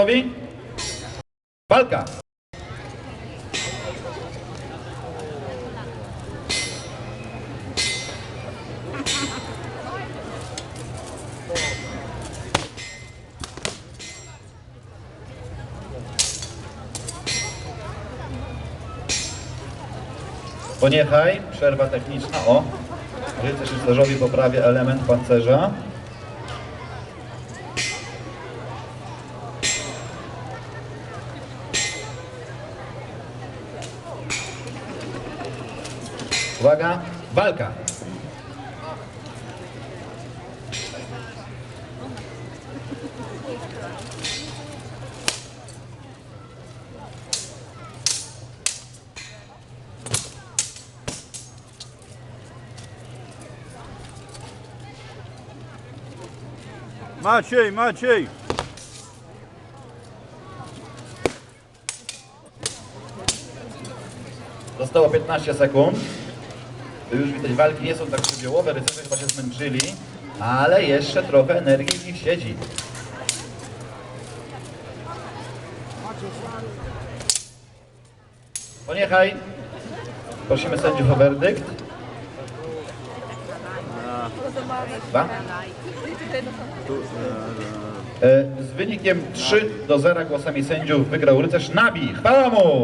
gotowi? Walka! Poniechaj, przerwa techniczna, o. Rycerz rycerzowi poprawia element pancerza. Uwaga, walka. Maciej, Maciej! Zostało 15 sekund. Już widać, walki nie są tak żywiołowe, rycerze chyba się zmęczyli, ale jeszcze trochę energii w nich siedzi. Poniechaj. Prosimy sędziów o werdykt. Dwa. E, Z wynikiem 3 do 0 głosami sędziów wygrał rycerz Nabi. Chwała mu!